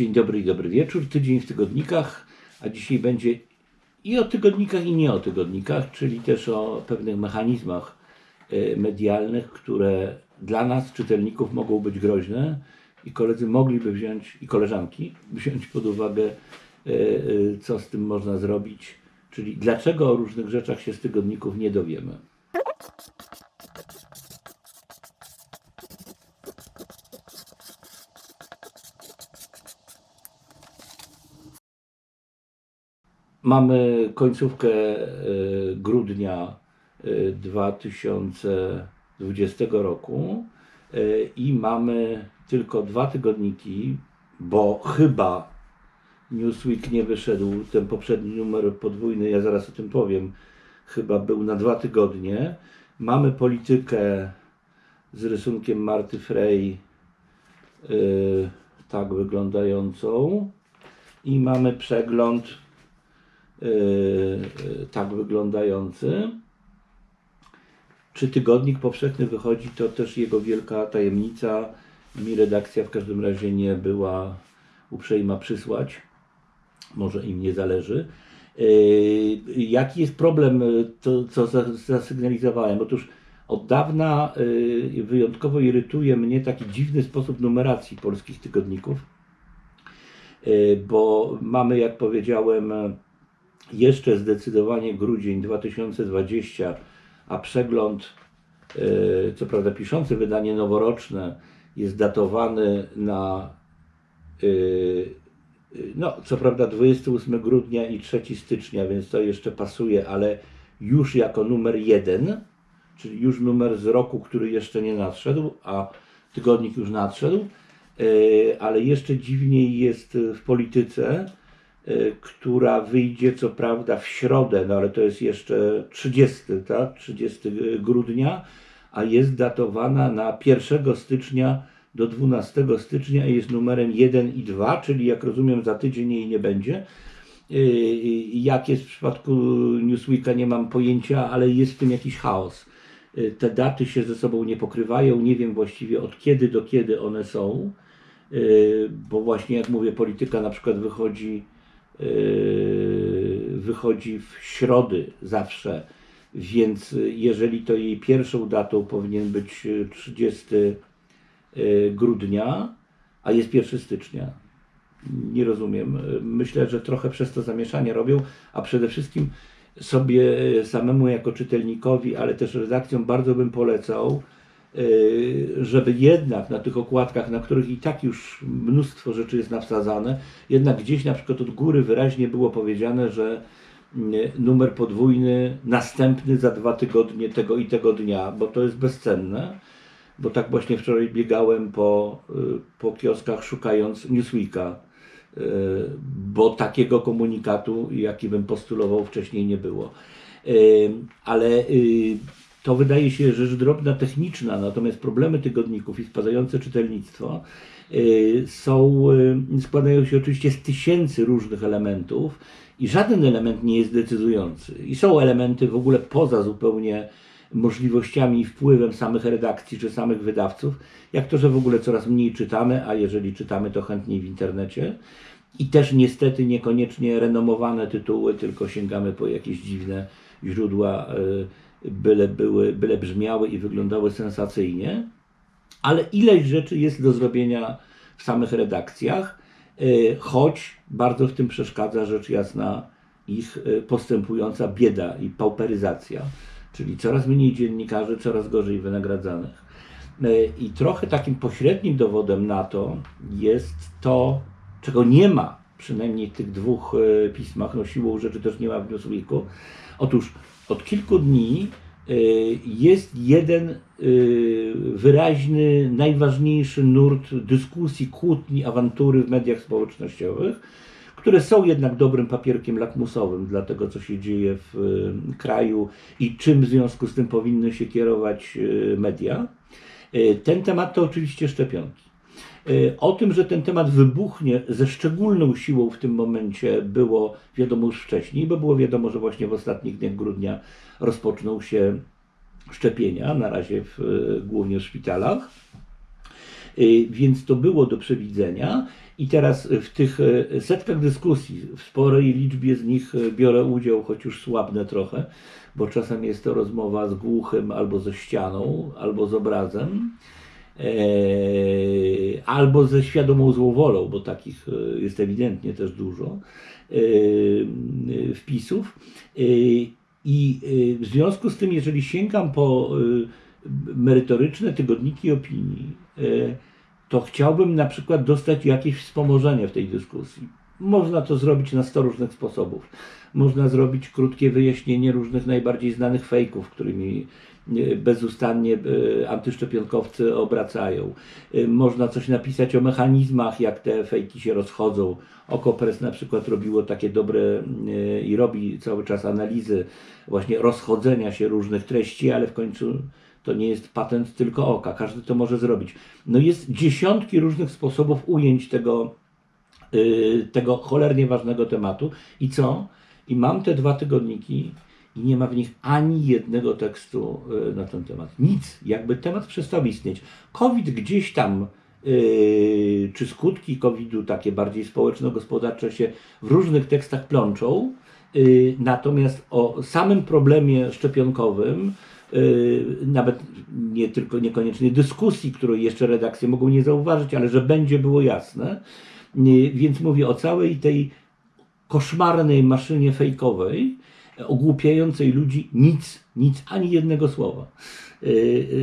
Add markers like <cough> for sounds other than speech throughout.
Dzień dobry i dobry wieczór. Tydzień w tygodnikach, a dzisiaj będzie i o tygodnikach, i nie o tygodnikach, czyli też o pewnych mechanizmach e, medialnych, które dla nas, czytelników, mogą być groźne i koledzy mogliby wziąć, i koleżanki, <laughs> wziąć pod uwagę, e, e, co z tym można zrobić, czyli dlaczego o różnych rzeczach się z tygodników nie dowiemy. Mamy końcówkę e, grudnia e, 2020 roku e, i mamy tylko dwa tygodniki, bo chyba Newsweek nie wyszedł, ten poprzedni numer podwójny, ja zaraz o tym powiem, chyba był na dwa tygodnie. Mamy politykę z rysunkiem Marty Frey, tak wyglądającą. I mamy przegląd tak wyglądający. Czy tygodnik powszechny wychodzi, to też jego wielka tajemnica. Mi redakcja w każdym razie nie była uprzejma przysłać. Może im nie zależy. Yy, Jaki jest problem, to co za- zasygnalizowałem? Otóż od dawna wyjątkowo irytuje mnie taki dziwny sposób numeracji polskich tygodników, bo mamy, jak powiedziałem, jeszcze zdecydowanie grudzień 2020, a przegląd, yy, co prawda piszący wydanie noworoczne, jest datowany na yy, no, co prawda 28 grudnia i 3 stycznia, więc to jeszcze pasuje, ale już jako numer jeden, czyli już numer z roku, który jeszcze nie nadszedł, a tygodnik już nadszedł, E, ale jeszcze dziwniej jest w polityce, e, która wyjdzie co prawda w środę, no ale to jest jeszcze 30, tak? 30 grudnia, a jest datowana na 1 stycznia do 12 stycznia i jest numerem 1 i 2, czyli jak rozumiem za tydzień jej nie będzie. Yy, Jak jest w przypadku Newsweeka nie mam pojęcia, ale jest w tym jakiś chaos. Te daty się ze sobą nie pokrywają, nie wiem właściwie od kiedy do kiedy one są, bo właśnie jak mówię, polityka na przykład wychodzi, wychodzi w środy zawsze, więc jeżeli to jej pierwszą datą powinien być yy, 30 yy, grudnia, a jest 1 stycznia. Nie rozumiem. Myślę, że trochę przez to zamieszanie robią, a przede wszystkim sobie samemu jako czytelnikowi, ale też redakcjom bardzo bym polecał, yy, żeby jednak na tych okładkach, na których i tak już mnóstwo rzeczy jest nawsadzane, jednak gdzieś na przykład od góry wyraźnie było powiedziane, że nie, numer podwójny następny za dwa tygodnie tego i tego dnia, bo to jest bezcenne. Bo tak właśnie wczoraj biegałem po, y, po kioskach szukając Newsweeka, y, bo takiego komunikatu, jaki bym postulował wcześniej, nie było. Y, Ale y, to wydaje się rzecz drobna, techniczna, natomiast problemy tygodników i spadające czytelnictwo y, są, y, składają się oczywiście z tysięcy różnych elementów i żaden element nie jest decydujący. I są elementy w ogóle poza zupełnie możliwościami i wpływem samych redakcji czy samych wydawców, jak to, że w ogóle coraz mniej czytamy, a jeżeli czytamy, to chętniej w internecie. I też niestety niekoniecznie renomowane tytuły, tylko sięgamy po jakieś dziwne źródła, y, byle, były, byle brzmiały i wyglądały sensacyjnie. Ale ileś rzeczy jest do zrobienia w samych redakcjach, y, choć bardzo w tym przeszkadza rzecz jasna ich y, postępująca bieda i pauperyzacja, czyli coraz mniej dziennikarzy, coraz gorzej wynagradzanych. Y, I trochę takim pośrednim dowodem na to jest to, czego nie ma, przynajmniej w tych dwóch pismach, no siłą rzeczy też nie ma w Newsweeku. Otóż od kilku dni y, jest jeden y, wyraźny, najważniejszy nurt dyskusji, kłótni, awantury w mediach społecznościowych, które są jednak dobrym papierkiem lakmusowym dla tego, co się dzieje w y, kraju i czym w związku z tym powinny się kierować media. Ten temat to oczywiście szczepionki. Y, O tym, że ten temat wybuchnie ze szczególną siłą w tym momencie było wiadomo już wcześniej, bo było wiadomo, że właśnie w ostatnich dniach grudnia rozpoczną się szczepienia, na razie w, y, głównie w szpitalach. Y, Więc to było do przewidzenia. I teraz w tych setkach dyskusji, w sporej liczbie z nich biorę udział, choć już słabnę trochę, bo czasem jest to rozmowa z głuchym albo ze ścianą, albo z obrazem, albo ze świadomą złowolą, bo takich e, jest ewidentnie też dużo e, e, wpisów. E, I e, w związku z tym, jeżeli sięgam po e, merytoryczne tygodniki opinii, e, to chciałbym na przykład dostać jakieś wspomożenie w tej dyskusji. Można to zrobić na 100 różnych sposobów. Można zrobić krótkie wyjaśnienie różnych najbardziej znanych fejków, którymi e, bezustannie e, antyszczepionkowcy obracają. E, Można coś napisać o mechanizmach, jak te fejki się rozchodzą. Okopres na przykład robiło takie dobre e, i robi cały czas analizy właśnie rozchodzenia się różnych treści, ale w końcu to nie jest patent tylko oka. Każdy to może zrobić. No jest dziesiątki różnych sposobów ujęć tego, tego cholernie ważnego tematu. I co? I mam te dwa tygodniki i nie ma w nich ani jednego tekstu yy, na ten temat. Nic. Jakby temat przestał istnieć. COVID gdzieś tam yy, czy skutki COVID-u, takie bardziej społeczno-gospodarcze, się w różnych tekstach plączą. Yy, Natomiast o samym problemie szczepionkowym, nawet nie tylko niekoniecznie dyskusji, której jeszcze redakcje mogą nie zauważyć, ale że będzie było jasne. Więc mówię o całej tej koszmarnej maszynie fejkowej, ogłupiającej ludzi, nic, nic, ani jednego słowa. Yy,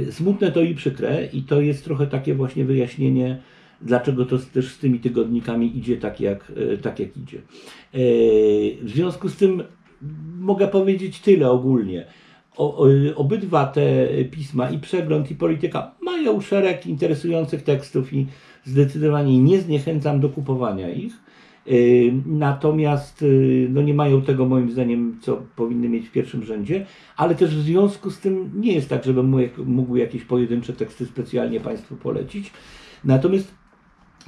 yy, Smutne to i przykre, i to jest trochę takie właśnie wyjaśnienie, dlaczego to też z tymi tygodnikami idzie tak, jak, yy, tak jak idzie. W związku z tym mogę powiedzieć tyle ogólnie. O, o, obydwa te pisma, i przegląd, i polityka, mają szereg interesujących tekstów i zdecydowanie nie zniechęcam do kupowania ich. Yy, Natomiast yy, no nie mają tego moim zdaniem, co powinny mieć w pierwszym rzędzie, ale też w związku z tym nie jest tak, żebym mógł, jakieś pojedyncze teksty specjalnie Państwu polecić. Natomiast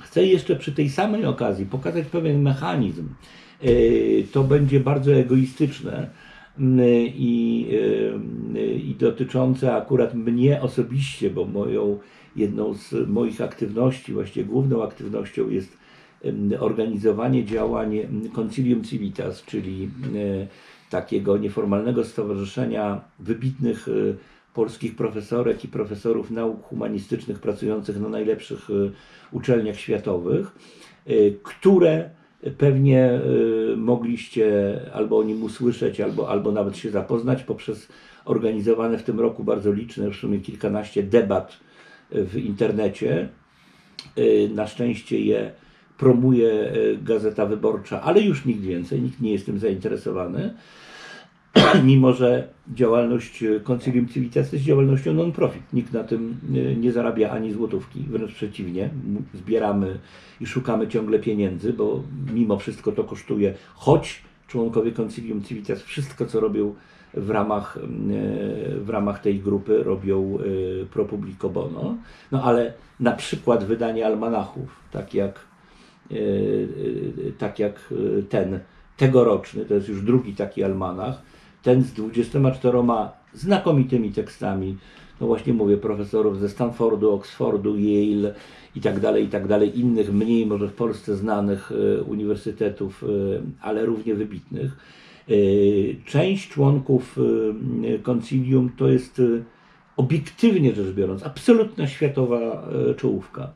chcę jeszcze przy tej samej okazji pokazać pewien mechanizm. Yy, To będzie bardzo egoistyczne i, i dotyczące akurat mnie osobiście, bo moją jedną z moich aktywności, właściwie główną aktywnością jest organizowanie działań Concilium Civitas, czyli takiego nieformalnego stowarzyszenia wybitnych e, polskich profesorek i profesorów nauk humanistycznych pracujących na najlepszych e, uczelniach światowych, e, które pewnie mogliście albo o nim usłyszeć, albo, albo nawet się zapoznać poprzez organizowane w tym roku bardzo liczne, w sumie kilkanaście debat w internecie. Na szczęście je promuje e, Gazeta Wyborcza, ale już nikt więcej, nikt nie jest tym zainteresowany. <clears throat> Mimo, że działalność e, Concilium Civitas jest działalnością non-profit. Nikt na tym e, nie zarabia ani złotówki, wręcz przeciwnie. Zbieramy i szukamy ciągle pieniędzy, bo mimo wszystko to kosztuje, choć członkowie Concilium Civitas wszystko, co robią w ramach, w ramach tej grupy, robią pro publico bono. No ale na przykład wydanie almanachów, tak jak tak jak e, ten tegoroczny, to jest już drugi taki almanach, ten z 24 znakomitymi tekstami, no właśnie mówię, profesorów ze Stanfordu, Oxfordu, Yale i tak dalej, i tak dalej, innych mniej może w Polsce znanych e, uniwersytetów, e, ale równie wybitnych. E, Część członków e, koncilium to jest e, obiektywnie rzecz biorąc absolutna światowa e, czołówka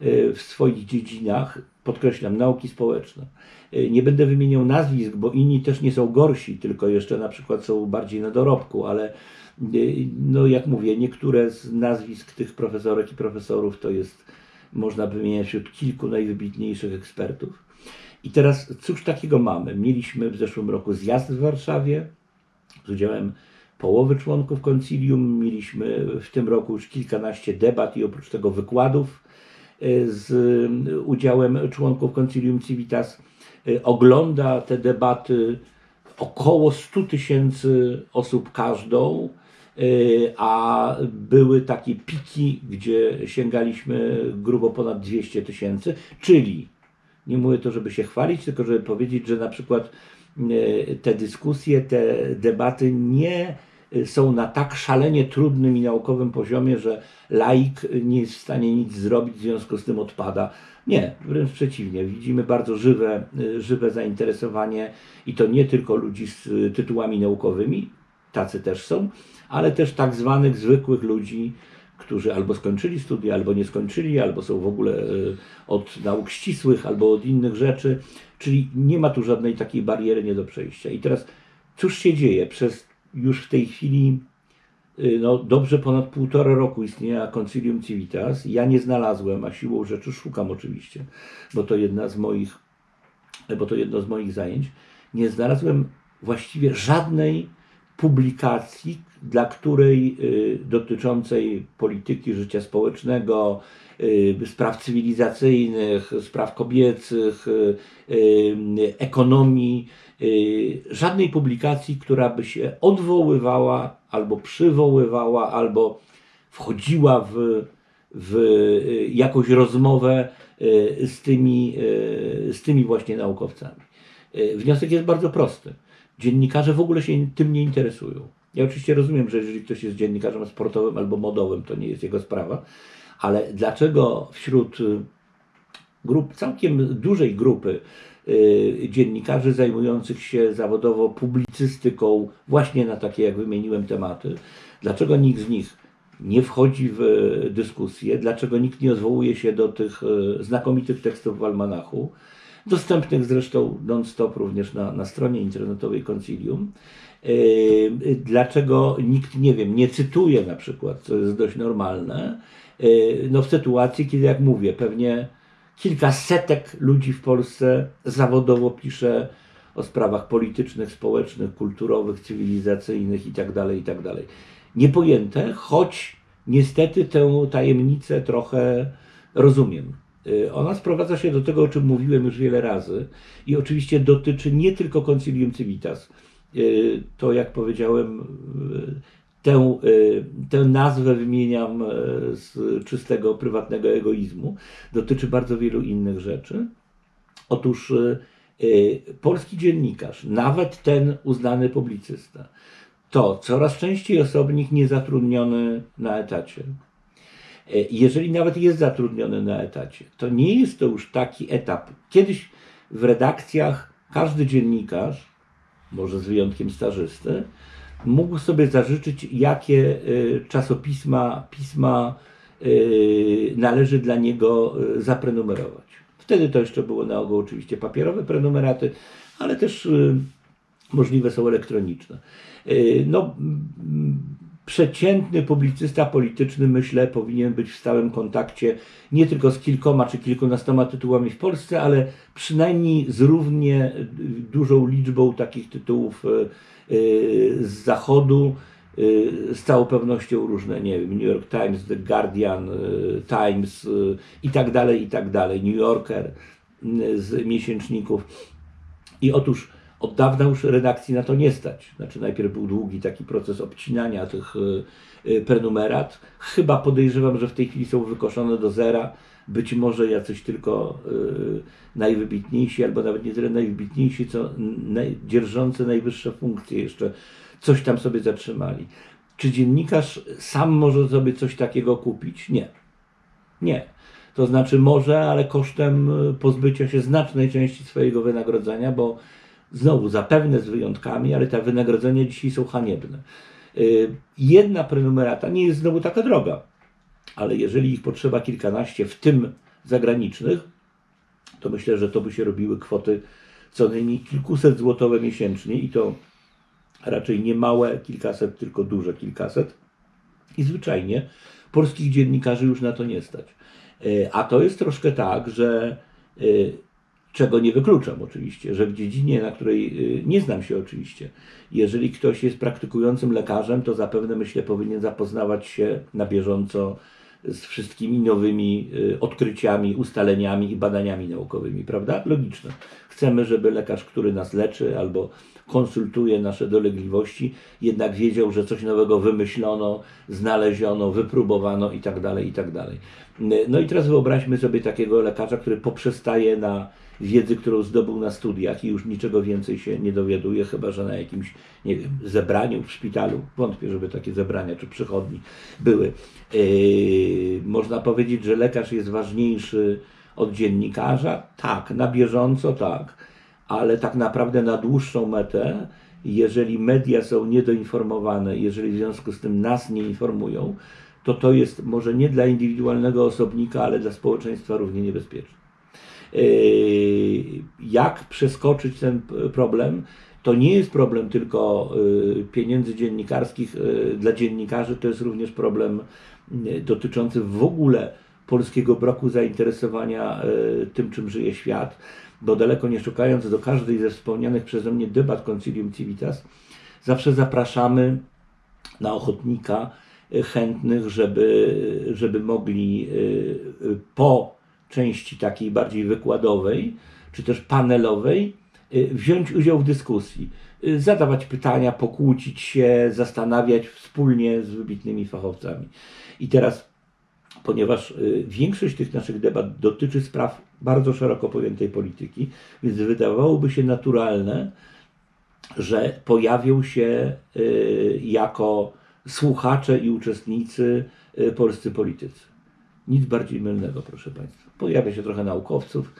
e, w swoich dziedzinach, podkreślam, nauki społeczne. E, Nie będę wymieniał nazwisk, bo inni też nie są gorsi, tylko jeszcze na przykład są bardziej na dorobku, ale e, no jak mówię, niektóre z nazwisk tych profesorek i profesorów to jest, można wymieniać wśród kilku najwybitniejszych ekspertów. I teraz cóż takiego mamy? Mieliśmy w zeszłym roku zjazd w Warszawie z udziałem połowy członków koncilium. Mieliśmy w tym roku już kilkanaście debat i oprócz tego wykładów z e, udziałem członków koncilium Civitas. E, Ogląda te debaty około 100 tysięcy osób każdą, a były takie piki, gdzie sięgaliśmy grubo ponad 200 tysięcy, czyli nie mówię to, żeby się chwalić, tylko żeby powiedzieć, że na przykład te dyskusje, te debaty nie y, są na tak szalenie trudnym i naukowym poziomie, że laik nie jest w stanie nic zrobić, w związku z tym odpada. Nie, wręcz przeciwnie. Widzimy bardzo żywe, y, żywe zainteresowanie i to nie tylko ludzi z y, tytułami naukowymi, tacy też są, ale też tak zwanych zwykłych ludzi, którzy albo skończyli studia, albo nie skończyli, albo są w ogóle y, od nauk ścisłych, albo od innych rzeczy. Czyli nie ma tu żadnej takiej bariery nie do przejścia. I teraz cóż się dzieje? Przez już w tej chwili y, no, dobrze ponad półtora roku istnienia Concilium Civitas. Ja nie znalazłem, a siłą rzeczy szukam oczywiście, bo to jedna z moich, bo to jedno z moich zajęć. Nie znalazłem właściwie żadnej publikacji, dla której y, dotyczącej polityki życia społecznego, y, spraw cywilizacyjnych, spraw kobiecych, y, ekonomii, żadnej publikacji, która by się odwoływała albo przywoływała, albo wchodziła w, w jakąś rozmowę z tymi, z tymi właśnie naukowcami. Wniosek jest bardzo prosty. Dziennikarze w ogóle się tym nie interesują. Ja oczywiście rozumiem, że jeżeli ktoś jest dziennikarzem sportowym albo modowym, to nie jest jego sprawa, ale dlaczego wśród y, grup, całkiem dużej grupy y, dziennikarzy zajmujących się zawodowo publicystyką, właśnie na takie, jak wymieniłem, tematy, dlaczego nikt z nich nie wchodzi w dyskusję, dlaczego nikt nie odwołuje się do tych y, znakomitych tekstów w almanachu, dostępnych zresztą non-stop również na, na stronie internetowej Concilium. Yy, Dlaczego nikt, nie wiem, nie cytuje na przykład, co jest dość normalne, yy, no w sytuacji, kiedy jak mówię, pewnie kilka setek ludzi w Polsce zawodowo pisze o sprawach politycznych, społecznych, kulturowych, cywilizacyjnych itd., itd. Niepojęte, choć niestety tę tajemnicę trochę rozumiem. Y, Ona sprowadza się do tego, o czym mówiłem już wiele razy i oczywiście dotyczy nie tylko Concilium Civitas. Y, To, jak powiedziałem, y, tę, tę nazwę wymieniam z czystego prywatnego egoizmu. Dotyczy bardzo wielu innych rzeczy. Otóż polski dziennikarz, nawet ten uznany publicysta, to coraz częściej osobnik niezatrudniony na etacie. E, Jeżeli nawet jest zatrudniony na etacie, to nie jest to już taki etap. Kiedyś w redakcjach każdy dziennikarz, może z wyjątkiem stażysty, mógł sobie zażyczyć, jakie y, czasopisma, pisma y, należy dla niego zaprenumerować. Wtedy to jeszcze było na ogół oczywiście papierowe prenumeraty, ale też możliwe są elektroniczne. No, przeciętny publicysta polityczny, myślę, powinien być w stałym kontakcie nie tylko z kilkoma czy kilkunastoma tytułami w Polsce, ale przynajmniej z równie dużą liczbą takich tytułów y, y, z zachodu. y, Z całą pewnością różne, nie wiem, New York Times, The Guardian, Times i tak dalej, i tak dalej, New Yorker z miesięczników. I otóż od dawna już redakcji na to nie stać. Znaczy najpierw był długi taki proces obcinania tych y, y, prenumerat. Chyba podejrzewam, że w tej chwili są wykoszone do zera. Być może jacyś tylko y, najwybitniejsi, albo nawet nie tyle najwybitniejsi, co dzierżący najwyższe funkcje jeszcze coś tam sobie zatrzymali. Czy dziennikarz sam może sobie coś takiego kupić? Nie. Nie. To znaczy może, ale kosztem pozbycia się znacznej części swojego wynagrodzenia, bo znowu zapewne z wyjątkami, ale te wynagrodzenia dzisiaj są haniebne. Y, Jedna prenumerata nie jest znowu taka droga, ale jeżeli ich potrzeba kilkanaście, w tym zagranicznych, to myślę, że to by się robiły kwoty co najmniej kilkuset złotowe miesięcznie i to raczej nie małe kilkaset, tylko duże kilkaset. I zwyczajnie polskich dziennikarzy już na to nie stać. E, A to jest troszkę tak, że e, czego nie wykluczam oczywiście, że w dziedzinie, na której e, nie znam się oczywiście, jeżeli ktoś jest praktykującym lekarzem, to zapewne myślę powinien zapoznawać się na bieżąco z wszystkimi nowymi y, odkryciami, ustaleniami i badaniami naukowymi, prawda? Logiczne. Chcemy, żeby lekarz, który nas leczy albo konsultuje nasze dolegliwości, jednak wiedział, że coś nowego wymyślono, znaleziono, wypróbowano i tak dalej, i tak. No i teraz wyobraźmy sobie takiego lekarza, który poprzestaje na wiedzy, którą zdobył na studiach i już niczego więcej się nie dowiaduje, chyba że na jakimś, nie wiem, zebraniu w szpitalu. Wątpię, żeby takie zebrania czy przychodni były. Yy, można powiedzieć, że lekarz jest ważniejszy od dziennikarza? Tak, na bieżąco tak, ale tak naprawdę na dłuższą metę, jeżeli media są niedoinformowane, jeżeli w związku z tym nas nie informują, to to jest może nie dla indywidualnego osobnika, ale dla społeczeństwa równie niebezpieczne. Yy, Jak przeskoczyć ten problem? To nie jest problem tylko yy, pieniędzy dziennikarskich yy, dla dziennikarzy, to jest również problem dotyczący w ogóle polskiego braku zainteresowania yy, tym, czym żyje świat, bo daleko nie szukając do każdej ze wspomnianych przeze mnie debat Concilium Civitas, zawsze zapraszamy na ochotnika y, chętnych, żeby, żeby mogli y, po części takiej bardziej wykładowej, czy też panelowej, wziąć udział w dyskusji, zadawać pytania, pokłócić się, zastanawiać wspólnie z wybitnymi fachowcami. I teraz, ponieważ y, większość tych naszych debat dotyczy spraw bardzo szeroko pojętej polityki, więc wydawałoby się naturalne, że pojawią się y, jako słuchacze i uczestnicy y, polscy politycy. Nic bardziej mylnego, proszę Państwa. Pojawia się trochę naukowców,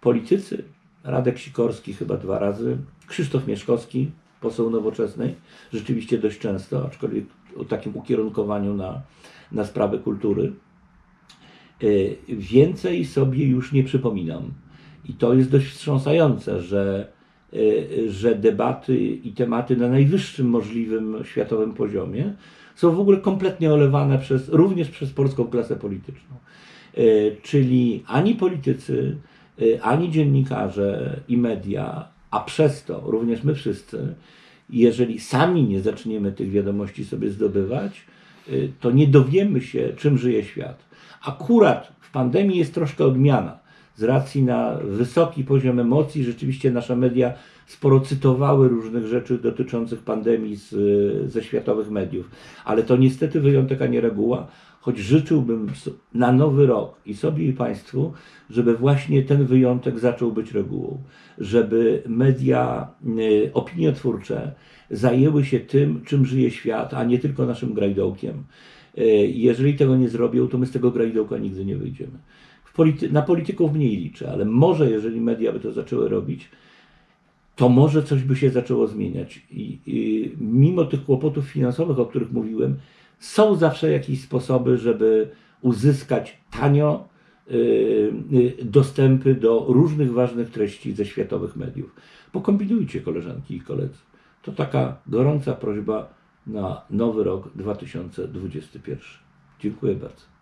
politycy, Radek Sikorski chyba dwa razy, Krzysztof Mieszkowski, poseł nowoczesnej, rzeczywiście dość często, aczkolwiek o takim ukierunkowaniu na, na sprawy kultury. Y, Więcej sobie już nie przypominam. I to jest dość wstrząsające, że, y, że debaty i tematy na najwyższym możliwym światowym poziomie są w ogóle kompletnie olewane przez, również przez polską klasę polityczną. Y, Czyli ani politycy, ani dziennikarze i media, a przez to również my wszyscy, jeżeli sami nie zaczniemy tych wiadomości sobie zdobywać, to nie dowiemy się, czym żyje świat. Akurat w pandemii jest troszkę odmiana. Z racji na wysoki poziom emocji, rzeczywiście nasze media sporo cytowały różnych rzeczy dotyczących pandemii z, ze światowych mediów. Ale to niestety wyjątek, a nie reguła, choć życzyłbym na nowy rok i sobie i Państwu, żeby właśnie ten wyjątek zaczął być regułą. Żeby media y, opiniotwórcze zajęły się tym, czym żyje świat, a nie tylko naszym grajdołkiem. Y, Jeżeli tego nie zrobią, to my z tego grajdołka nigdy nie wyjdziemy. Polity- na polityków mniej liczę, ale może jeżeli media by to zaczęły robić, to może coś by się zaczęło zmieniać. I, i mimo tych kłopotów finansowych, o których mówiłem, są zawsze jakieś sposoby, żeby uzyskać tanio y, y, dostępy do różnych ważnych treści ze światowych mediów. Pokombinujcie, koleżanki i koledzy. To taka gorąca prośba na nowy rok 2021. Dziękuję bardzo.